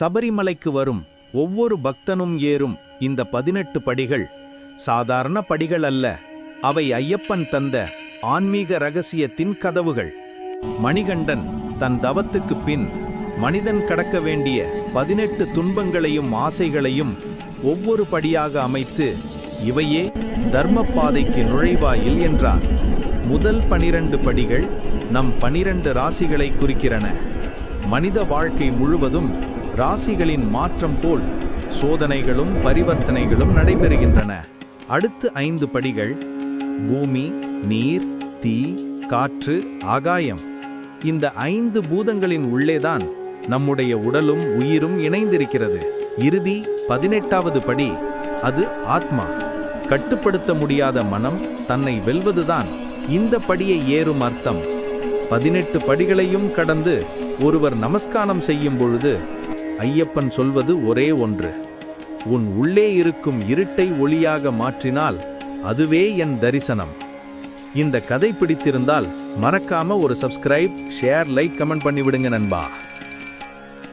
சபரிமலைக்கு வரும் ஒவ்வொரு பக்தனும் ஏறும் இந்த பதினெட்டு படிகள். சாதாரண படிகள் அல்ல அவை ஐயப்பன் தந்த ஆன்மீக ரகசியத்தின் கதவுகள். மணிகண்டன் தன் தவத்துக்கு பின் மனிதன் கடக்க வேண்டிய பதினெட்டு துன்பங்களையும் ஆசைகளையும் ஒவ்வொரு படியாக அமைத்து இவையே தர்ம பாதைக்கு நுழைவாயில் என்றார். முதல் பனிரண்டு படிகள் நம் பனிரண்டு ராசிகளை குறிக்கிறன. மனித வாழ்க்கை முழுவதும் ராசிகளின் மாற்றம் போல் சோதனைகளும் பரிவர்த்தனைகளும் நடைபெறுகின்றன. அடுத்து ஐந்து படிகள். பூமி நீர் தீ காற்று ஆகாயம். இந்த ஐந்து பூதங்களின் உள்ளேதான் நம்முடைய உடலும் உயிரும் இணைந்திருக்கிறது. இறுதி பதினெட்டாவது படி அது ஆத்மா. கட்டுப்படுத்த முடியாத மனம் தன்னை வெல்வதுதான் இந்த படியை ஏறும் அர்த்தம். பதினெட்டு படிகளையும் கடந்து ஒருவர் நமஸ்காரம் செய்யும் பொழுது ஐயப்பன் சொல்வது ஒரே ஒன்று. உன் உள்ளே இருக்கும் இருட்டை ஒளியாக மாற்றினால் அதுவே என் தரிசனம். இந்த கதை பிடித்திருந்தால் மறக்காம ஒரு சப்ஸ்கிரைப் ஷேர் லைக் கமெண்ட் பண்ணிவிடுங்க நண்பா.